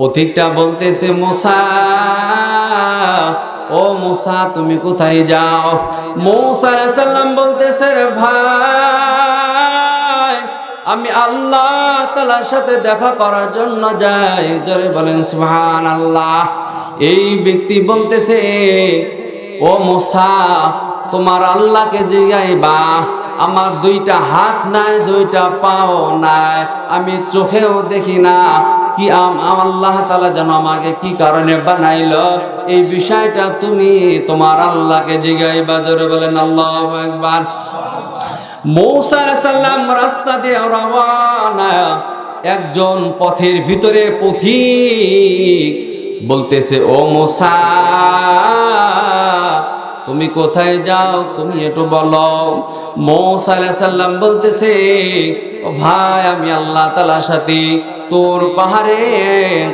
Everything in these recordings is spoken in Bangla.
পথিকটা বলতেছে, মুসা, ও মুসা, তুমি কোথায় যাও? মুসা বলতেছে, রে ভাই, আমি আল্লাহ তালার সাথে দেখা করার জন্য যাই। জোরে বলেন সুবহান আল্লাহ এই ব্যক্তি বলতেছে, ও মুসা, তোমার আল্লাহকে জিগাইবা। আমার দুইটা হাত নাই, দুইটা পাও নাই। আমি চোখেও দেখি না। কি আল্লাহ তালা যেন আমাকে কি কারণে বানাইল? এই বিষয়টা তুমি তোমার আল্লাহকে জিগাই বাজারে বলেন, আল্লাহ একবার একজন পথের ভিতরে পথিক বলতেছে, ও মোসা তুমি কোথায় যাও তুমি একটু বলো। মৌসা সাল্লাম বলতেছে ভাই, আমি আল্লাহ তালার সাথে তোর পাহাড়ে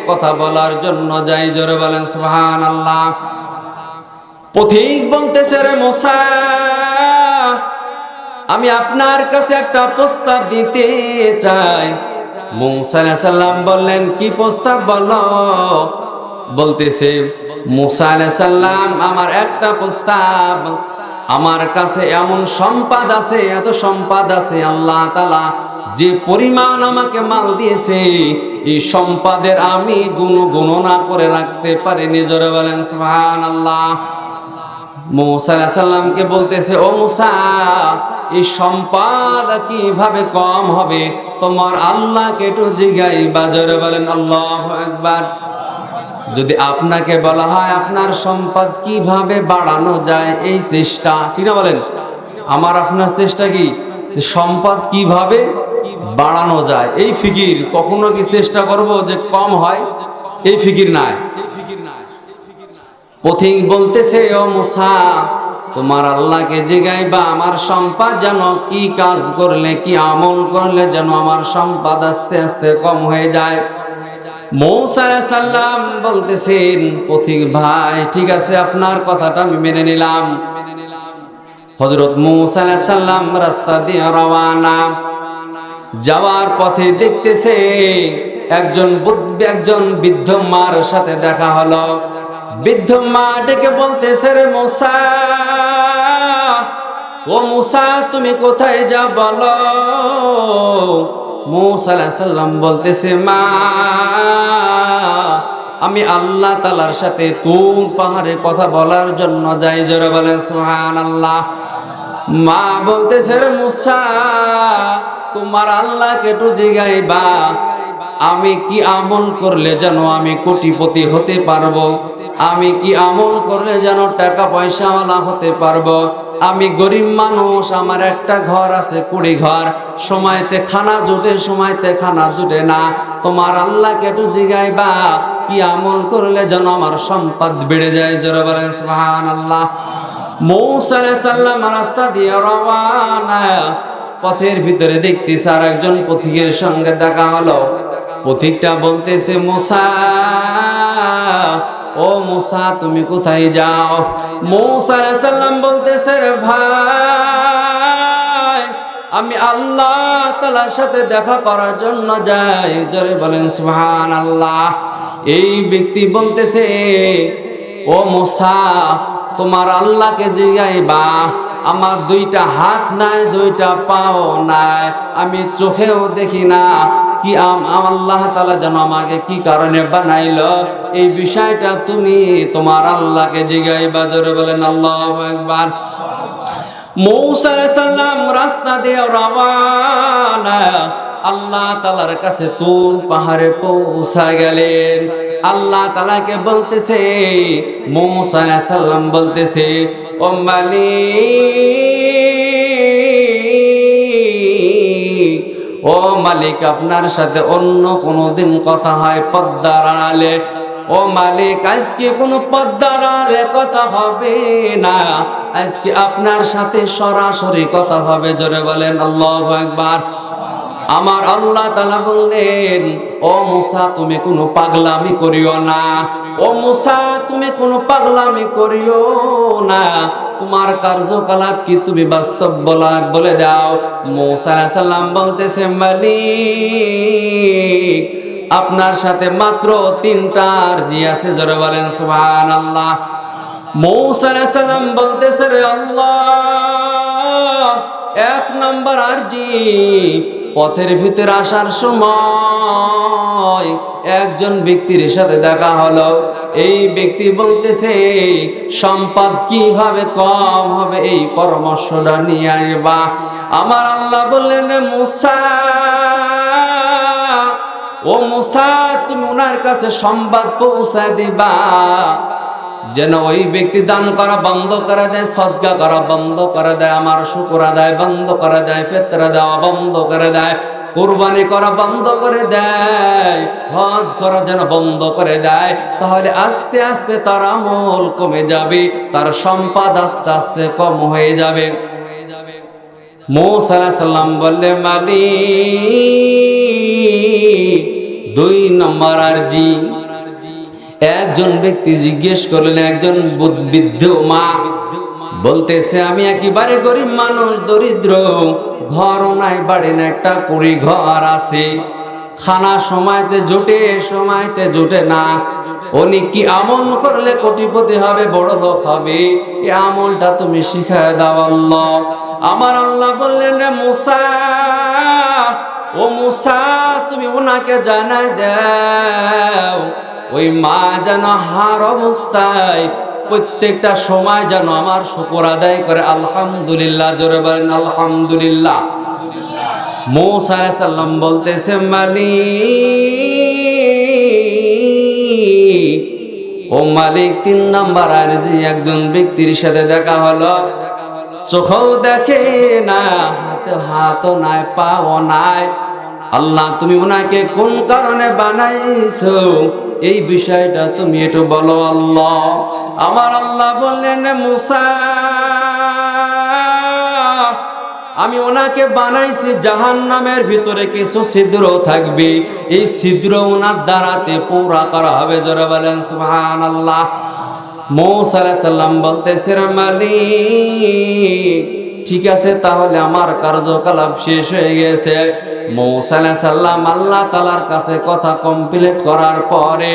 কথা বলার জন্য যাই। জোরে বলেন সুবহান আল্লাহ পথিক বলতেছে, রে মোসা, আমি আপনার কাছে একটা প্রস্তাব দিতে চাই। মুসা আলাইহিস বললেন, কি প্রস্তাব বলো? বলতেছে মুসা আলাইহিস সালাম, আমার একটা প্রস্তাব, আমার কাছে এমন সম্পদ আছে, এত সম্পদ আছে, আল্লাহ তালা যে পরিমাণ আমাকে মাল দিয়েছে, এই সম্পদের আমি গুণ গণনা করে রাখতে পারি নিজের বলেন সুবহান আল্লাহ মৌসা সাল্লামকে বলতেছে, ও মুসা, এই সম্পাদ কীভাবে কম হবে? তোমার আল্লাহকে একটু জিগাই বাজারে বলেন, আল্লাহ একবার যদি আপনাকে বলা হয় আপনার সম্পদ কীভাবে বাড়ানো যায়, এই চেষ্টা, ঠিক না বলেন? আমার আপনার চেষ্টা কি? সম্পদ কীভাবে বাড়ানো যায়? এই ফিকির, কখনো কি চেষ্টা করব যে কম হয়? এই ফিকির নাই। পথিক বলতেছে, ও মুসা, তোমার আল্লাহকে জিগাইবা, আমার সম্পদ যেন কি কাজ করলে, কি আমল করলে যেন আমার সম্পদ আস্তে আস্তে কম হয়ে যায়? মৌসা সাল্লাম বলতেছেন, পথিক ভাই, ঠিক আছে, আপনার কথাটা আমি মেনে নিলাম। হজরত মৌসা সাল্লাম রাস্তা দিয়ে রওয়ানা যাওয়ার পথে দেখতেছে একজন একজন বৃদ্ধ মার সাথে দেখা হলো। বৃদ্ধ মা ডেকে বলতেছে, রে মুসা, ও মুসা, তুমি কোথায় যা বলো? মুসা আলাইহিস বলতেছে, মা, আমি আল্লাহ তালার সাথে তুর পাহাড়ে কথা বলার জন্য যাই। জোরে বলেন সুহান আল্লাহ মা বলতেছে, রে মুসা, তোমার আল্লাহকে একটু জিগাইবা। আমি কি আমল করলে যেন আমি কোটিপতি হতে পারব? আমি কি আমল করলে যেন টাকা পয়সাওয়ালা হতে পারব? আমি গরিব মানুষ, আমার একটা ঘর আছে কুড়ি ঘর। সময়তে খানা জুটে, সময়তে খানা জুটে না। তোমার আল্লাহকে একটু জিগাইবা, কি আমল করলে যেন আমার সম্পদ বেড়ে যায়? জোরে বলেন সুবহান আল্লাহ মৌসা সাল্লাম রাস্তা দিয়ে রওয়ানা পথের ভিতরে দেখতেছে আর একজন পথিকের সঙ্গে দেখা হলো। পথিকটা বলতেছে, মুসা ও মুসা, তুমি কোথায় যাও? মৌসা সাল্লাম বলতেছে, রে ভাই, আমি আল্লাহ তালার সাথে দেখা করার জন্য যাই। জোরে বলেন সুবহান আল্লাহ এই ব্যক্তি বলতেছে, ও মুসা, তোমার আল্লাহকে জিগাইবা। আমার দুইটা হাত নাই, দুইটা পাও নাই। আমি চোখেও দেখি না। কি আল্লাহ তালা যেন আমাকে কি কারণে বানাইল? এই বিষয়টা তুমি তোমার আল্লাহকে জিগাইবা জোরে বলেন, আল্লাহ একবার মৌসা সাল্লাম রাস্তা দিয়ে আল্লাহ তালার কাছে পাহাড়ে পৌঁছা গেলেন। আল্লাহ তালাকে বলতেছে, মৌসা সাল্লাম বলতেছে, ও মালিক ও মালিক, আপনার সাথে অন্য কোনো দিন কথা হয় পদ্মার আড়ালে। ও মালিক, আজকে কোনো পদ্মার আড়ালে কথা হবে না। আজকে আপনার সাথে সরাসরি কথা হবে, জোরে বলেন আল্লাহ একবার আমার আল্লাহ তালা বললেন, ও মুসা, তুমি কোনো পাগলামি করিও না। ও মুসা, তুমি কোনো পাগলামি করিও না। তোমার কার্যকলাপ কি তুমি বাস্তব বলা বলে দাও? মৌসা সালাম বলতেছে, মালিক, আপনার সাথে মাত্র তিনটা আরজি আছে, জোরে বলেন সুবহান আল্লাহ মৌসা আলাইহিস সালাম বলতেছে, রে আল্লাহ, এক নম্বর আরজি পথের ভিতরে আসার সময় একজন ব্যক্তির সাথে দেখা হলো। এই ব্যক্তি বলতেছে, সম্পদ কীভাবে কম হবে এই পরামর্শটা নিয়ে আসবা আমার আল্লাহ বললেন, মুসা, ও মুসা, তুমি ওনার কাছে সংবাদ পৌঁছা দিবা। যেন ওই ব্যক্তি দান করা বন্ধ করে দেয়, সদকা করা বন্ধ করে দেয়, আমার শুকুর আদায় বন্ধ করে দেয়, ফেতরা দেওয়া বন্ধ করে দেয়, কোরবানি করা বন্ধ করে দেয়, হজ করা যেন বন্ধ করে দেয়, তাহলে আস্তে আস্তে তার আমল কমে যাবে, তার সম্পদ আস্তে আস্তে কম হয়ে যাবে। মৌসা সাল্লাম বললে মালিক, দুই নম্বর আর জি একজন ব্যক্তি জিজ্ঞেস করলেন, একজন বৃদ্ধ মা? বলতেছে, আমি একেবারে গরিব মানুষ, দরিদ্র। ঘরও নাই, বাড়ি না একটা কুড়ি ঘর আছে। খানা সময়তে জোটে সময়তে জোটে না। উনি কি আমল করলে কোটিপতি হবে, বড় লোক হবে? এই আমলটা তুমি শিখায় দাও আল্লাহ। আমার আল্লাহ বললেন, রে মুসা, ও মুসা, তুমি ওনাকে জানাই দাও। ওই মা যেন হার অবস্থায় প্রত্যেকটা সময় যেন আমার শুকর আদায় করে, আলহামদুলিল্লাহ, জোরে বলেন আলহামদুলিল্লাহ। মৌসা সাল্লাম বলতেছে, মালিক, ও মালিক, তিন নাম্বার আর যে একজন ব্যক্তির সাথে দেখা হলো। চোখও দেখে না, হাতে হাতও নাই, পাও নাই। আল্লাহ, তুমি ওনাকে কোন কারণে বানাইছো? এই বিষয়টা তুমি একটু বলো আল্লাহ। আমার আল্লাহ বললেন, মুসা, আমি ওনাকে বানাইছি জাহান নামের ভিতরে কিছু ছিদ্র থাকবে। এই ছিদ্র ওনার দ্বারাতে পুরা করা হবে। জোরে বলেন সুহান আল্লাহ মৌসাল্লাম বলতেছে মালিক ঠিক আছে, তাহলে আমার কার্যকলাপ শেষ হয়ে গেছে। মৌসালা সাল্লাম আল্লাহ তালার কাছে কথা কমপ্লিট করার পরে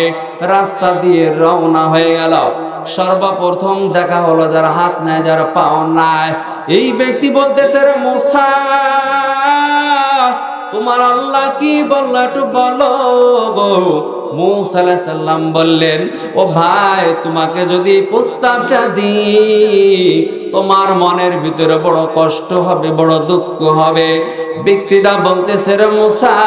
রাস্তা দিয়ে রওনা হয়ে গেল। সর্বপ্রথম দেখা হলো যার হাত নাই, যার পাও নাই। এই ব্যক্তি বলতেছে, রে মোসা, তোমার আল্লাহ কি বলল একটু বলো গো। মুসাল্লাহ সাল্লাম বললেন, ও ভাই, তোমাকে যদি প্রস্তাবটা দিই, তোমার মনের ভিতরে বড় কষ্ট হবে, বড় দুঃখ হবে। ব্যক্তিটা বলতেছে, রে মুসা,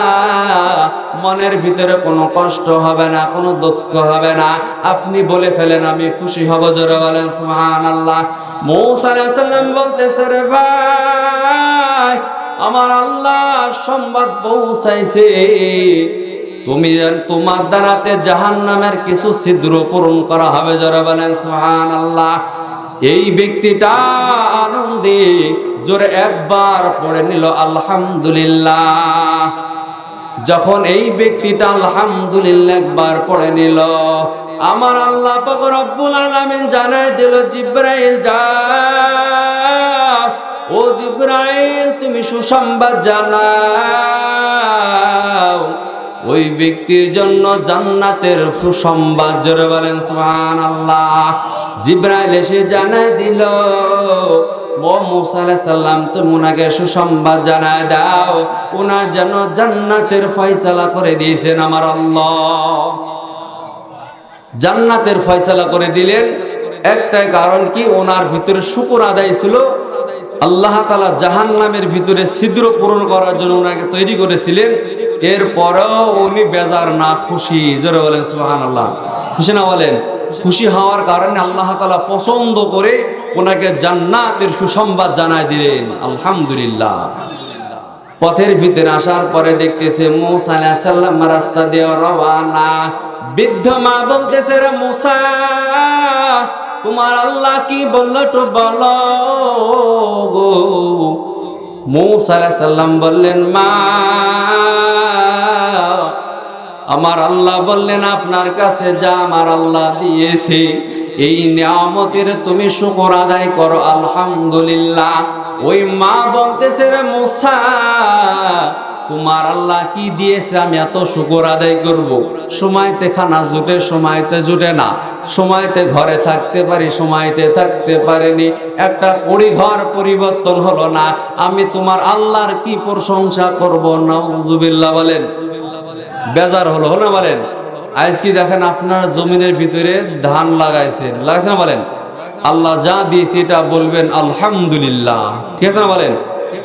মনের ভিতরে কোনো কষ্ট হবে না, কোনো দুঃখ হবে না। আপনি বলে ফেলেন, আমি খুশি হব। জোরে বলেন সুহান আল্লাহ মৌসা সাল্লাম বলতেছে, রে ভাই, আমার আল্লাহ সংবাদ পৌঁছাইছে। তুমি তোমার দ্বারাতে জাহান নামের কিছু ছিদ্র পূরণ করা হবে জোরে বলেন সুহান আল্লাহ এই ব্যক্তিটা আনন্দে জোরে একবার পড়ে নিল, আলহামদুলিল্লাহ। যখন এই ব্যক্তিটা আলহামদুলিল্লাহ একবার পড়ে নিল, আমার আল্লাহ রব্বুল আলামিন জানাই দিল, জিব্রাইল যা ও জিব্রাইল, তুমি সুসংবাদ জানাও। ওই ব্যক্তির জন্য জান্নাতের সুসংবাদ, জোরে বলেন সুবহান আল্লাহ জিব্রাইল এসে জানাই দিল, ও মুসা সালাম তুমি ওনাকে সুসংবাদ জানায় দাও। ওনার জন্য জান্নাতের ফয়সালা করে দিয়েছেন আমার আল্লাহ। জান্নাতের ফয়সালা করে দিলেন। একটাই কারণ কি? ওনার ভিতরে শুকুর আদায় ছিল আল্লাহ তালা জাহান নামের ভিতরে ছিদ্র পূরণ করার জন্য ওনাকে তৈরি করেছিলেন। এরপরেও উনি বেজার না, খুশি। জোরে বলেন সুহান আল্লাহ খুশি না বলেন? খুশি হওয়ার কারণে আল্লাহ তালা পছন্দ করে ওনাকে জান্নাতের সুসংবাদ জানায় দিলেন। আলহামদুলিল্লাহ। পথের ভিতরে আসার পরে দেখতেছে মুসা আলাইহিস সালাম রাস্তা দিয়ে রওয়ানা। বৃদ্ধ মা বলতেছে, রে মুসা তোমার আল্লাহ কি বলল তো বলো গো। মুসা আলাইহিস বললেন, মা, আমার আল্লাহ বললেন, আপনার কাছে যা আমার আল্লাহ দিয়েছে, এই নিয়ামতের তুমি শুকর আদায় করো, আলহামদুলিল্লাহ। ওই মা বলতেছে, রে মুসা তোমার আল্লাহ কি দিয়েছে, আমি এত শুকর আদায় করব। সময়তে খানা জুটে, সময়তে জুটে না। সময়তে ঘরে থাকতে পারি, সময়তে থাকতে পারিনি। একটা কুড়ি ঘর পরিবর্তন হলো না। আমি তোমার আল্লাহর কি প্রশংসা করব না জুবিল্লা বলেন। বেজার হলো হলো না বলেন? আজ কি দেখেন আপনার জমিনের ভিতরে ধান লাগাইছেন লাগাইছে না বলেন? আল্লাহ যা দিয়েছে এটা বলবেন আলহামদুলিল্লাহ। ঠিক আছে না বলেন?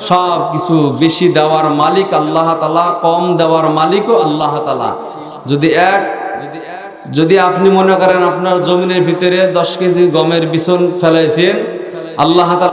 সব কিছু বেশি দেওয়ার মালিক আল্লাহ তালা কম দেওয়ার মালিকও আল্লাহ তালা যদি এক, যদি আপনি মনে করেন আপনার জমিনের ভিতরে দশ কেজি গমের বিছন ফেলাইছেন, আল্লাহ